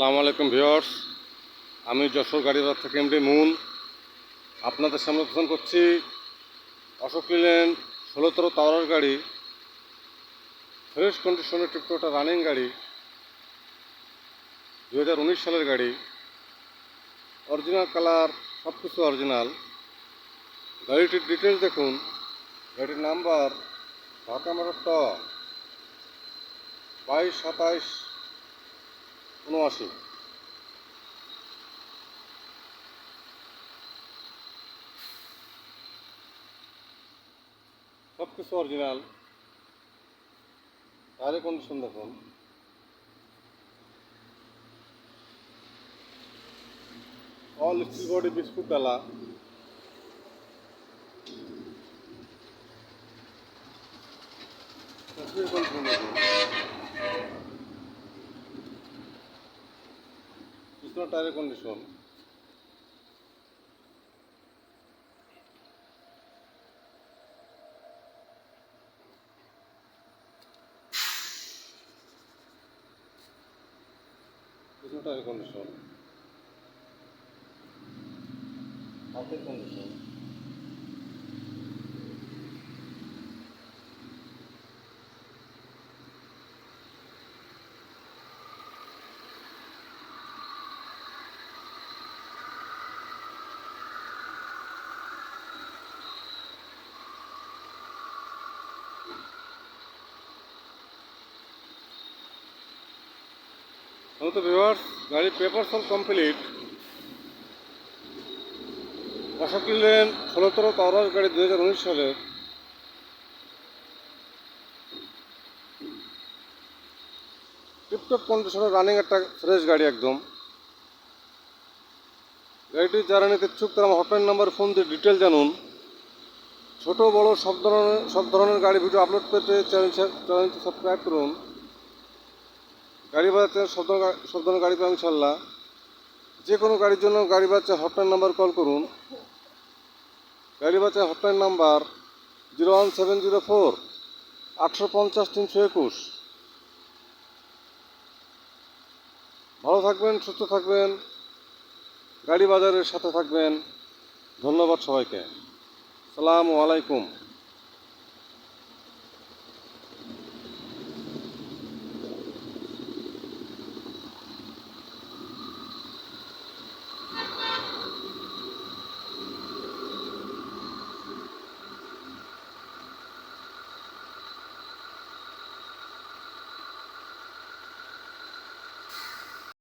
সালামু আলাইকুম ভিওর্স আমি যশোর গাড়িবাজার থেকে এমডি মুন। আপনাদের সামনে উপস্থান করছি অশোক লিল্যান্ড ষোলোতর তাওয়ার গাড়ি, ফ্রেশ কন্ডিশনের টিপটোটা রানিং গাড়ি দু হাজার উনিশ সালের গাড়ি অরিজিনাল কালার সব কিছু অরিজিনাল গাড়িটির ডিটেলস দেখুন। গাড়ির নাম্বার ঢাকা মোটর ট বাইশ সাতাইশ উনআশি। সব কিছু অরিজিনাল তাহলে কন্ডিশন দেখুন। অল স্টিল বডি বিস্কুট ডালা কন্ডিশন দেখুন পিছনের টায়ারের কন্ডিশন পিছনের টায়ারের কন্ডিশন হাতের কন্ডিশন সমস্ত ভিউয়ার্স গাড়ির পেপার সল কমপ্লিট অশোক লেন ষোলোতর তাওরাস গাড়ি দু হাজার উনিশ সালের টিপটপ কন্ডিশনের রানিং একটা ফ্রেশ গাড়ি একদম। গাড়িটি যারা নিতে ইচ্ছুক তারা হটলাইন নাম্বার ফোন দিয়ে ডিটেল জানুন। ছোট, বড়, সব ধরনের সব ধরনের গাড়ি ভিডিও আপলোড পেতে চ্যানেল চ্যানেলটি সাবস্ক্রাইব করুন। গাড়ি বাজাতে সব ধরনের সব গাড়ি পাবেন ইনশাল্লাহ। যে কোনো গাড়ির জন্য গাড়ি বাচ্চা হটলাইন নাম্বার কল করুন। গাড়ি বাচ্চা hotline number zero one seven zero four আটশো পঞ্চাশ তিনশো একুশ ভালো থাকবেন, সুস্থ থাকবেন। গাড়ি বাজারের সাথে থাকবেন। ধন্যবাদ সবাইকে। সালামু আলাইকুম।